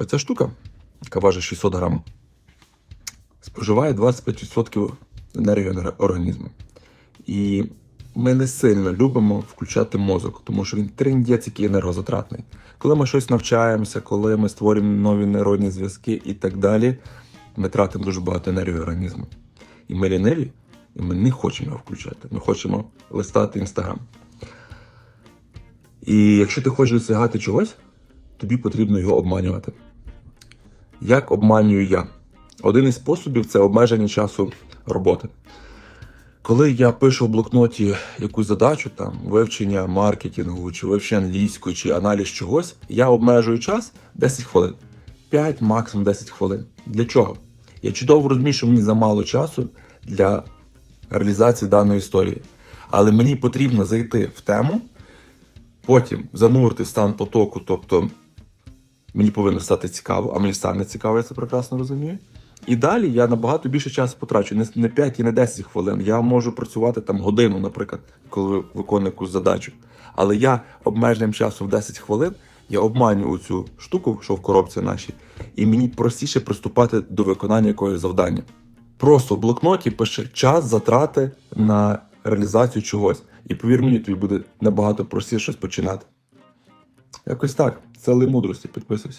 Оця штука, яка важить 600 грам, споживає 25% енергії організму. І ми не сильно любимо включати мозок, тому що він триндець який енергозатратний. Коли ми щось навчаємося, коли ми створюємо нові нейронні зв'язки і так далі, ми тратимо дуже багато енергії організму. І ми ліниві, і ми не хочемо його включати. Ми хочемо листати інстаграм. І якщо ти хочеш досягати чогось, тобі потрібно його обманювати. Як обманюю я? Один із способів це обмеження часу роботи. Коли я пишу в блокноті якусь задачу, там вивчення маркетингу, чи вивчення англійської, чи аналіз чогось, я обмежую час 10 хвилин. 5, максимум 10 хвилин. Для чого? Я чудово розумію, що мені замало часу для реалізації даної історії. Але мені потрібно зайти в тему, потім занурити в стан потоку, тобто мені повинно стати цікаво, а мені стане цікаво, я це прекрасно розумію. І далі я набагато більше часу потрачу, не, не 5 і не 10 хвилин. Я можу працювати там годину, наприклад, коли виконую якусь задачу. Але я обмеженням часу в 10 хвилин я обманюю цю штуку, що в коробці нашій, і мені простіше приступати до виконання якогось завдання. Просто в блокноті пише час затрати на реалізацію чогось. І повір мені, тобі буде набагато простіше щось починати. Якось так. Це ли мудрості, підписуйся.